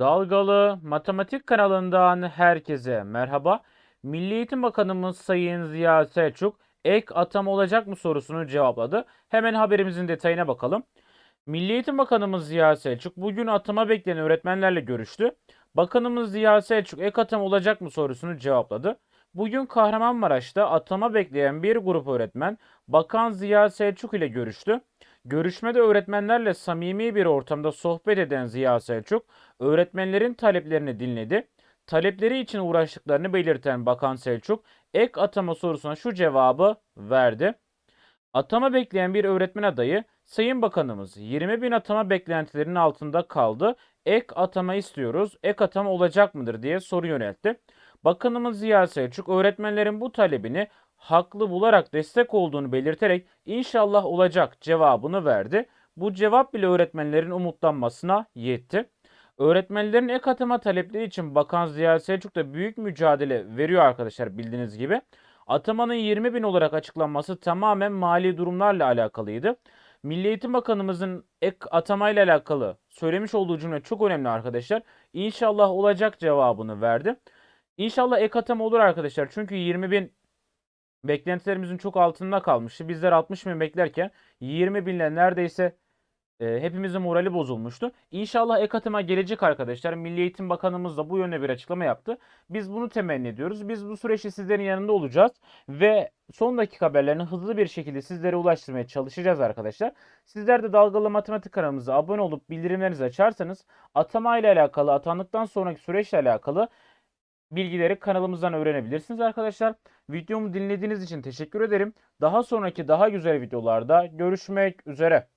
Dalgalı Matematik kanalından herkese merhaba. Milli Eğitim Bakanımız Sayın Ziya Selçuk ek atam olacak mı sorusunu cevapladı. Hemen haberimizin detayına bakalım. Milli Eğitim Bakanımız Ziya Selçuk bugün atama bekleyen öğretmenlerle görüştü. Bakanımız Ziya Selçuk ek atam olacak mı sorusunu cevapladı. Bugün Kahramanmaraş'ta atama bekleyen bir grup öğretmen Bakan Ziya Selçuk ile görüştü. Görüşmede öğretmenlerle samimi bir ortamda sohbet eden Ziya Selçuk, öğretmenlerin taleplerini dinledi. Talepleri için uğraştıklarını belirten Bakan Selçuk, ek atama sorusuna şu cevabı verdi. Atama bekleyen bir öğretmen adayı, Sayın Bakanımız 20 bin atama beklentilerinin altında kaldı. Ek atama istiyoruz. Ek atama olacak mıdır diye soru yöneltti. Bakanımız Ziya Selçuk öğretmenlerin bu talebini haklı bularak destek olduğunu belirterek inşallah olacak cevabını verdi. Bu cevap bile öğretmenlerin umutlanmasına yetti. Öğretmenlerin ek atama talepleri için Bakan Ziya Selçuk da büyük mücadele veriyor arkadaşlar bildiğiniz gibi. Atamanın 20 bin olarak açıklanması tamamen mali durumlarla alakalıydı. Milli Eğitim Bakanımızın ek atamayla alakalı söylemiş olduğu cümle çok önemli arkadaşlar. İnşallah olacak cevabını verdi. İnşallah ek atama olur arkadaşlar. Çünkü 20 bin beklentilerimizin çok altında kalmıştı. Bizler 60 bin beklerken 20 binle neredeyse e, hepimizin morali bozulmuştu. İnşallah ek atama gelecek arkadaşlar. Milli Eğitim Bakanımız da bu yönde bir açıklama yaptı. Biz bunu temenni ediyoruz. Biz bu süreçte sizlerin yanında olacağız ve son dakika haberlerini hızlı bir şekilde sizlere ulaştırmaya çalışacağız arkadaşlar. Sizler de Dalgalı Matematik kanalımıza abone olup bildirimlerinizi açarsanız atama ile alakalı, atandıktan sonraki süreçle alakalı bilgileri kanalımızdan öğrenebilirsiniz arkadaşlar. Videomu dinlediğiniz için teşekkür ederim. Daha sonraki daha güzel videolarda görüşmek üzere.